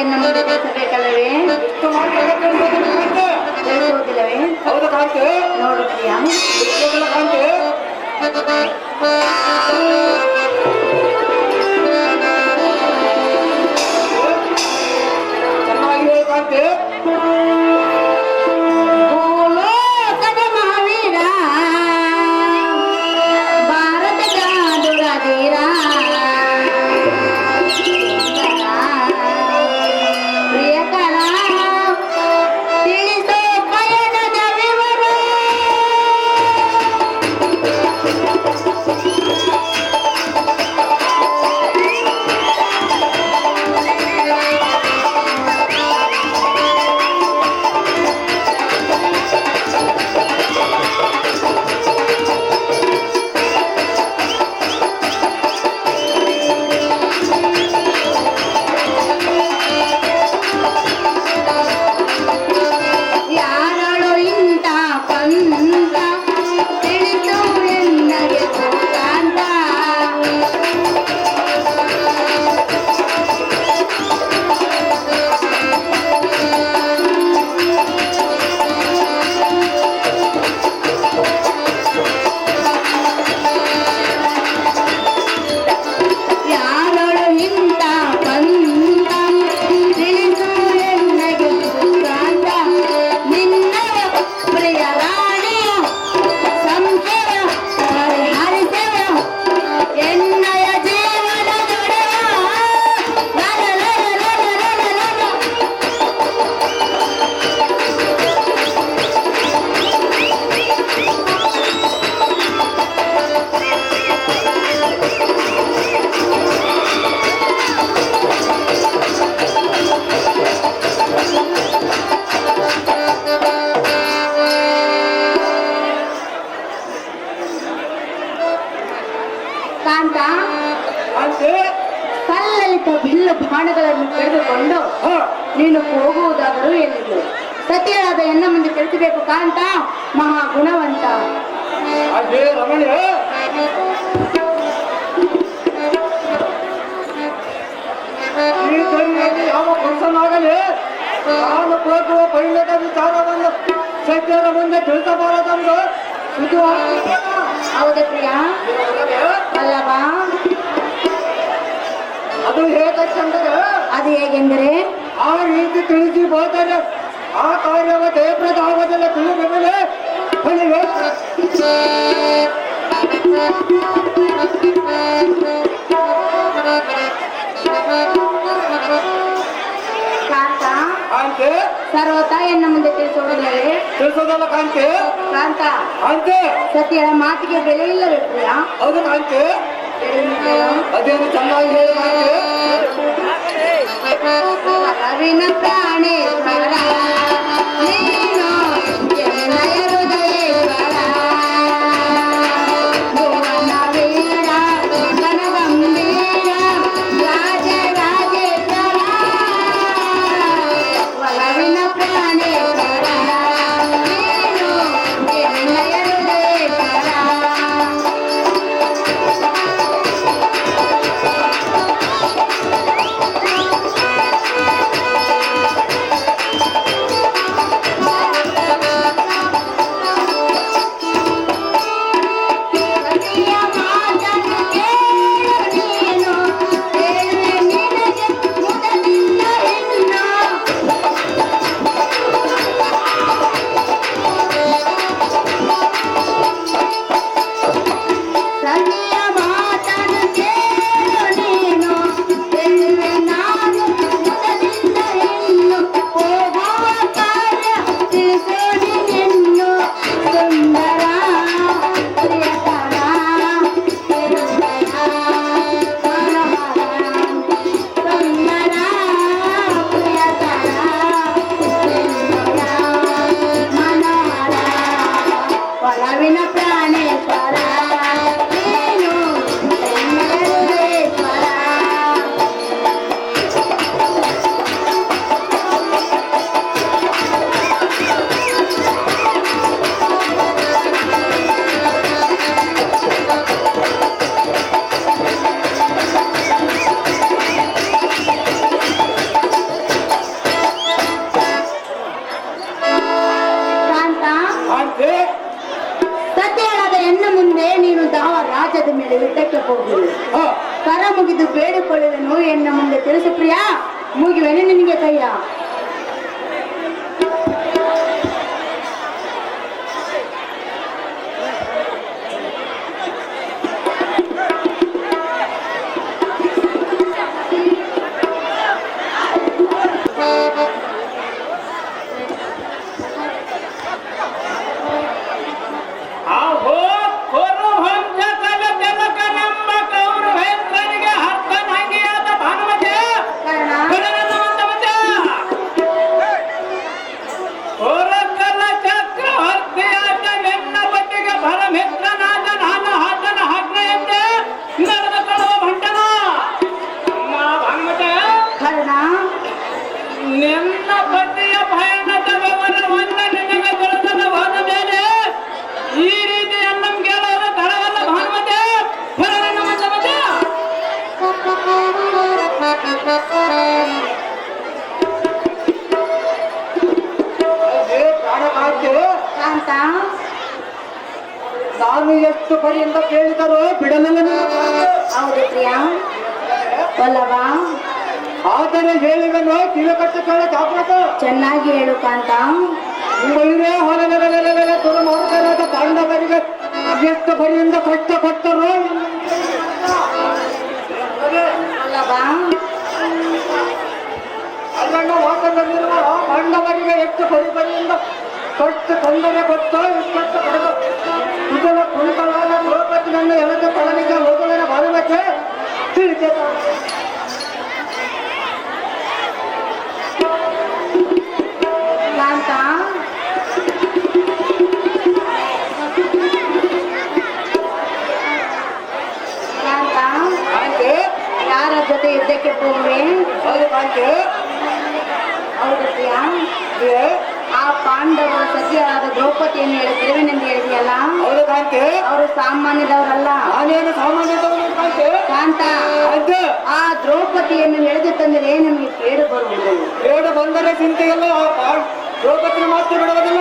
ಸತಿಯರಾದ ಎನ್ನ ಮುಂದೆ ತಿಳಿಸಬೇಕಲ್ಲವೇ ನೀನು ಹೋಗುವುದಾದರೂ ಎಲ್ಲಿಗೆ ಸತಿಯರಾದ ಎನ್ನ ಮುಂದೆ ತಿಳಿಸಬೇಕು ಕಾಂತ? ಮಹಾ ಗುಣವಂತ ಯಾವ ಪುರುಷನಾಗಲಿ ನಾನು ವಿಚಾರವನ್ನು ಸತ್ಯರ ಮುಂದೆ ತಿಳಿಸಬಾರದೆಂದು ಇದು ಹೌದು ಪ್ರಿಯ. ಅಲ್ಲವಾ? ಅದು ಹೇಗಂದರೆ ಅದು ಹೇಗೆಂದರೆ? ಆ ರೀತಿ ತಿಳಿಸಿ ಹೋದರೆ ಆ ಕಾರ್ಯವ ಜಯಪ್ರದಾವದೆಲ್ಲ ತಿಳಿದ ಮೇಲೆ ಫಲಿವೆ ಕಾಂತ ಸರ್ವತ ಎನ್ನ ಮುಂದೆ ತಿಳಿಸುವುದಿಲ್ಲವೇ ತಿಳಿಸೋದಲ್ಲ ಕಾಂತೆ? ಕಾಂತ ಕಾಂತೆ? ಸತಿಯರ ಮಾತಿಗೆ ಬೆಲೆ ಇಲ್ಲವೇ ಪ್ರಿಯ? ಹೌದು ಕಾಂತೆ? ಅದೇನು ಚೆನ್ನಾಗಿ ಹೇಳಿ ಕಾಂತೆ? அவினத்தானே ಬೇಡಿಕೊಳ್ಳುವೆನು ಎನ್ನ ಮುಂದೆ ತಿಳಿಸು ಪ್ರಿಯ ಮುಗಿವೆನು ನಿನಗೆ ಕೈಯ ಎಷ್ಟು ಪರಿಯಿಂದ ಕೇಳಿದರೂ ಬಿಡಲಿಲ್ಲ. ಹೌದು ಪ್ರಿಯ. ಆದರೆ ಹೇಳಿದನು ಕಿವಿ ಕಟ್ಟು ಕೇಳ ಜಾಗ್ರತ. ಚೆನ್ನಾಗಿ ಹೇಳು ಕಾಂತ. ಇವರೇ ಹೊರಗಡೆ ತುರು ಮಾಡ್ತಾರಾದ ಪಾಂಡವರಿಗೆ ಎಷ್ಟು ಪರಿಯಿಂದ ಕಷ್ಟ ಕೊಟ್ಟರು ಅಲ್ಲವಾ ಅದನ್ನು ಮಾತನಾಡಿರುವ ಪಾಂಡವರಿಗೆ ಎಷ್ಟು ಪರಿ ಪರಿಯಿಂದ ಕಷ್ಟ ತೊಂದರೆ ಕೊಟ್ಟು ಇಷ್ಟು ಪಡೆದು ಇದರ ಕುಳಿತಳಾದ ದ್ರೌಪದಿ ನನ್ನ ಎಳೆದ ಕೊಳಲಿಗೆ ಹೋಗುವನ ಭಾನುಮತಿ ತಿಳಿದ ಕಾಂತ ಕಾಂತ ಕಾಂತಿ ಯಾರ ಜೊತೆ ಯುದ್ಧಕ್ಕೆ ಹೋಗುವೆ ಹೌದು ಕಾಂತಿ ಹೌದು ಪ್ರಿಯ ಏ, ಆ ಪಾಂಡವರು ಸತಿಯಾದ ದ್ರೌಪದಿಯನ್ನು ಹೇಳಿದ್ರೇನೆಂದು ಹೇಳಿದೆಯಲ್ಲ? ಹೌದು ಕಾಂತೆ. ಅವರು ಸಾಮಾನ್ಯದವರಲ್ಲ. ನಾನೇನು ಸಾಮಾನ್ಯದವರು ಕಾಂತೆ. ಕಾಂತ ಆ ದ್ರೌಪದಿಯನ್ನು ಎಳೆದು ತಂದರೆ ನಮಗೆ ಕೇಡು ಬರುವುದು? ಬೇಡ ಬಂದರೆ ಚಿಂತೆಯಲ್ಲ ಅಲ್ಲ ದ್ರೌಪದಿ ದ್ರೌಪದಿನ ಮಾತ್ರ ಬಿಡುವುದಿಲ್ಲ.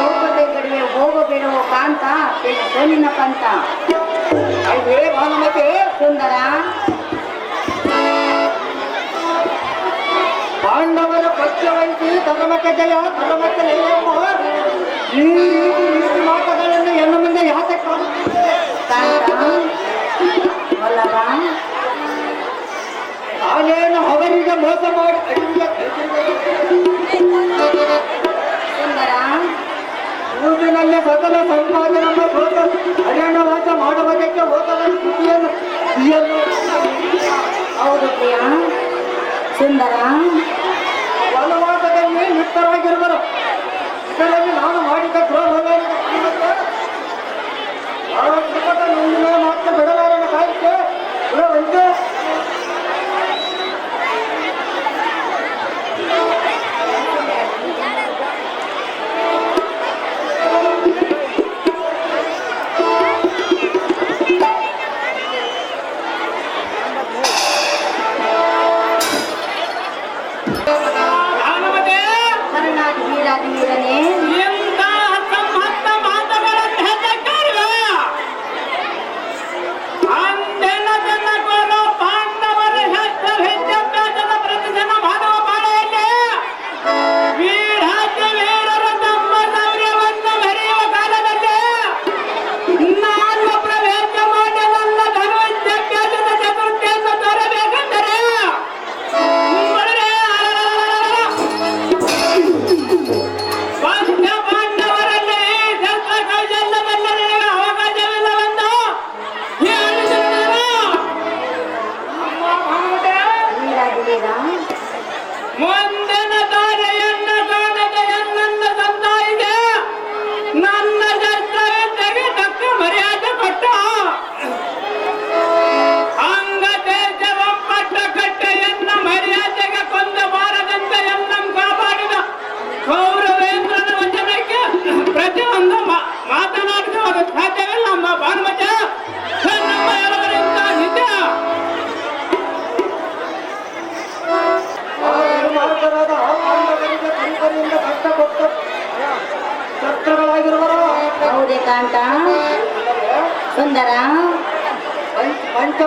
ದ್ರೌಪದಿ ಕಡೆಗೆ ಹೋಗಬೇಡುವ ಕಾಂತ ಸೋನಿನ ಕಾಂತ. ಅಲ್ವೇ ಭಾನುಮತಿ. ಸುಂದರ ಪಾಂಡವರ ಪಕ್ಷವಂತಿ ಧರ್ಮಕ್ಕೆ ಜಯ ಜಯಮ್ಮ ಈ ರೀತಿ ಇಷ್ಟು ಮಾತುಗಳನ್ನು ಎನ್ನ ಮುಂದೆ ಯಾಕೆ ನಾನೇನು ಅವರಿಗೆ ಮೋಸ ಮಾಡಿ ಊರಿನಲ್ಲಿ ಸಕಲ ಸಂಪಾದನೆ ಅರಣ್ಯವಾಸ ಮಾಡುವುದಕ್ಕೆ ಹೋಗದ ಸ್ಥಿತಿಯನ್ನು ಹೌದು ಪ್ರಿಯ. ಸುಂದರ. ವನವಾಸದಲ್ಲಿ ಲಿಪ್ತರಾಗಿರುವರು ಇದರಲ್ಲಿ ನಾನು ಮಾಡಿದ ಮುಂದಿನ ಮಾತ್ರ ಬಿಡಲಾರನ ಕಾಯ್ಕೆ.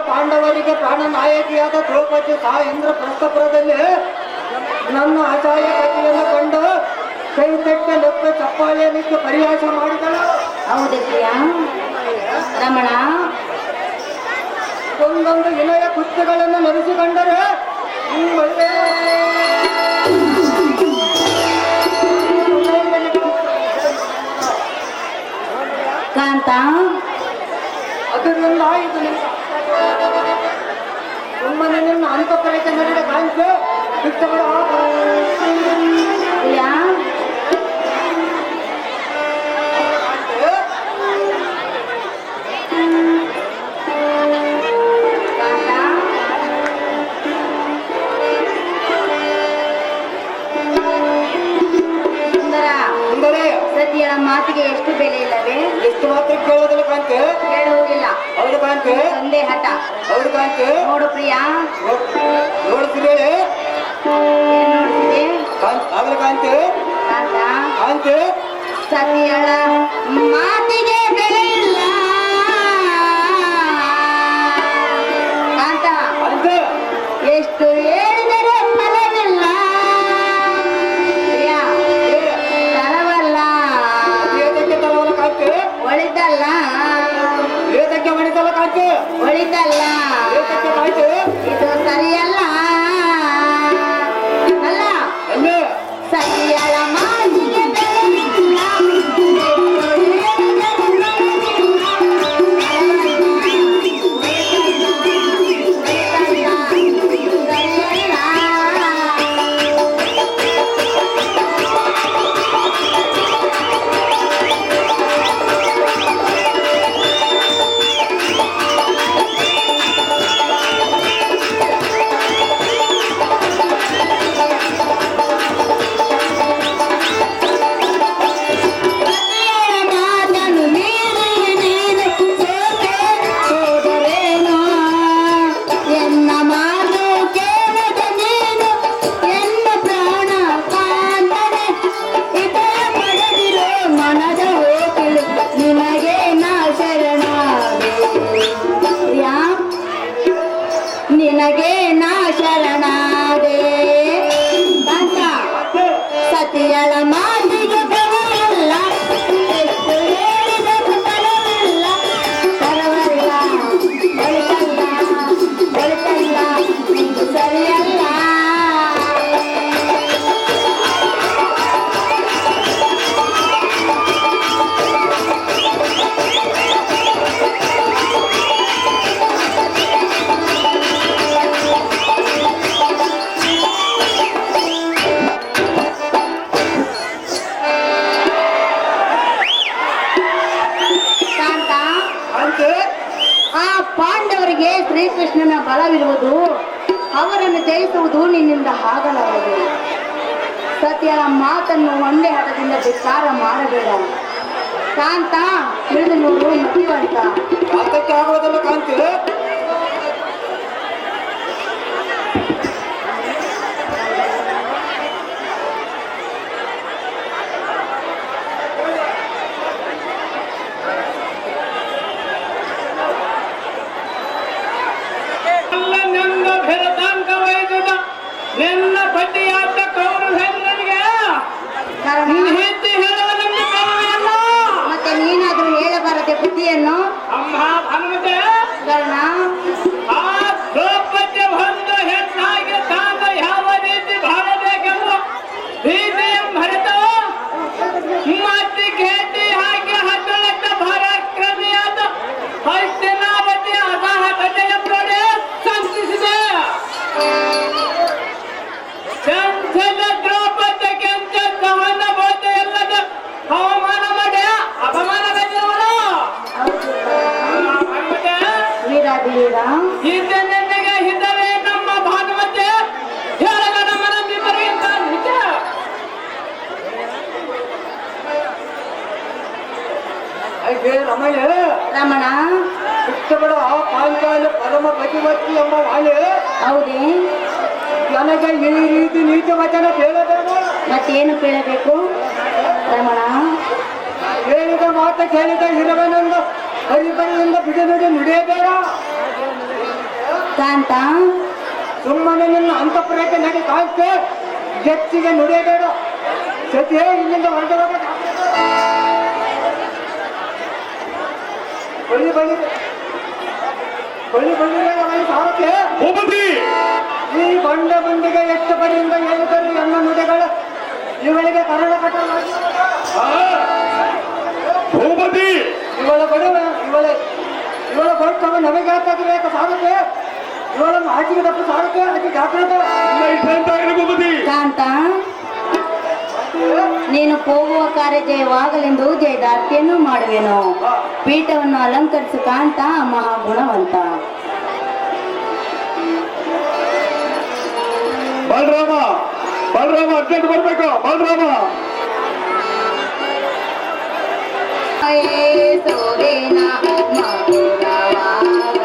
ಪಾಂಡವರಿಗೆ ಪ್ರಾಣ ನಾಯಕಿಯಾದ ದ್ರೌಪದಿ ಸಹ ಇಂದ್ರ ಪ್ರಸ್ಥಪುರದಲ್ಲಿ ನನ್ನ ಆಚಾರ್ಯ ಕಥೆಯನ್ನು ಕಂಡು ಕೈ ತಟ್ಟ ಲೊಕ್ಕ ಚಪ್ಪಾಳೆಯಲ್ಲಿಟ್ಟು ಪರಿಹಾಸ ಮಾಡಿದಳು. ಹೌದಿದ್ದೀಯಾ ರಮಣ. ಒಂದೊಂದು ವಿನಯ ಕುತ್ತಗಳನ್ನು ನಡೆಸಿಕೊಂಡರೆ ಕಾಂತ. ಅದರಿಂದ ಇದು අනික කරේ කමරේ ගාන්ක පිටතම ಮಾತಿಗೆ ಎಷ್ಟು ಬೆಲೆ ಇಲ್ಲವೇ? ಎಷ್ಟು ಮಾತ್ರ ಕೇಳೋದಿಲ್ಲ ಕಾಂತಿ? ಕೇಳುವುದಿಲ್ಲ ಹೌದು ಕಾಂತಿ? ಒಂದೇ ಹಠ. ಹೌದು ಕಾಂತಿ? ನೋಡು ಪ್ರಿಯ. ನೋಡ್ತಿದೆ ಕಾಂತಿ? ಕಾಂತಿ? ಸತಿಯಳ ಮಾತಿಗೆ ತಿಳಿದು ನೋಡುವ ಅಂತ ಆತಕ್ಕೆ ಆಗುವುದನ್ನು ಕಾಣ್ತೀರ? ನನಗೆ ಈ ರೀತಿ ನೀತಿ ವಚನ ಕೇಳಬೇಕು ಮತ್ತೇನು ಕೇಳಬೇಕು ರಮಣ ಹೇಳಿದ ಮಾತ ಕೇಳಿದ ಹಿರವನಂದ ಬಿಡ ನುಡಿ ನುಡಿಯಬೇಡ ಕಾಂತ ಸುಮ್ಮನೆ ನಿನ್ನ ಅಂತಃಪುರಕ್ಕೆ ನನಗೆ ಕಾಂತೆ ಜಪ್ತಿಗೆ ನುಡಿಯಬೇಡ ಸತಿಯೇ ಇಲ್ಲಿಂದ ಹೊರಗೆ ಹೋಗಬೇಕು ಬಳಿ ಬಳಿ ಬಳಿ ಬಳಿ ಸಾರಕ್ಕೆ ಹೋಗುತ್ತೀ ಈ ಬಂಡ ಬಂಡಿಗೆ ಎಷ್ಟು ಬಡಿಯಿಂದ ಹೇಳಿದರು ಎನ್ನ ನುಡಿಗಳು ಇವಳಿಗೆ ಕರ್ನಾಟಕ? ಭೂಪತಿ! ಇವಳ ಬಡವ ಇವಳ ಇವಳ ಬರ್ತವ ನಮಗೆ ಹಾಕಬೇಕು ಸಾರಥಿ ಇವಳನ್ನು ಹಾಕಿಗೆ ತಪ್ಪು ಸಾರಥಿ ಅದಕ್ಕೆ ಇಟ್ಟಂತಾಗಲಿ ಭೂಪತಿ? ಕಾಂತ ನೀನು ಹೋಗುವ ಕಾರ್ಯ ಜಯವಾಗಲೆಂದು ಜಯದಾರ್ತಿಯನ್ನು ಮಾಡುವೆನು. ಪೀಠವನ್ನು ಅಲಂಕರಿಸು ಕಾಂತ ಮಹಾಗುಣವಂತ. ಬಲರಾಮ ಬಲರಾಮ ಅರ್ಜೆಂಟ್ ಬರ್ಬೇಕು ಬಲರಾಮ ಸೂರ್ಯನ ಮಧುರವಾಗಲಿ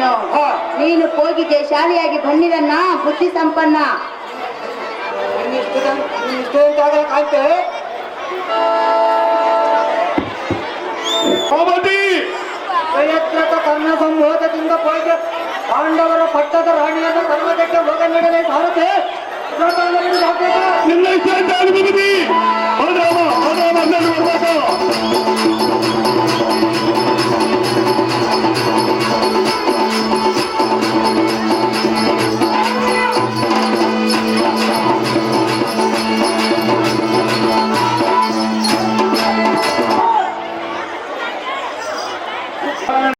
ಹಾ ನೀನು ಹೋಗಿ ಶಾಲೆಯಾಗಿ ಬಂದಿರನ್ನ ಬುದ್ಧಿ ಸಂಪನ್ನ. ಪ್ರಯತ್ನದ ಕರ್ಣ ಸಂಭೋಗದಿಂದ ಹೋಗಿ ಪಾಂಡವರ ಪಟ್ಟದ ರಾಣಿಯನ್ನು ಕರ್ಮದಕ್ಕೆ ಹೋಗ ನೀಡಲೇ ಸಾರತೆ. ನಿನ್ನ ಇಷ್ಟ ಅಂತ ಬಲರಾಮ ಅರ್ಜೆಂಟ್ ಬರ್ಬೇಕು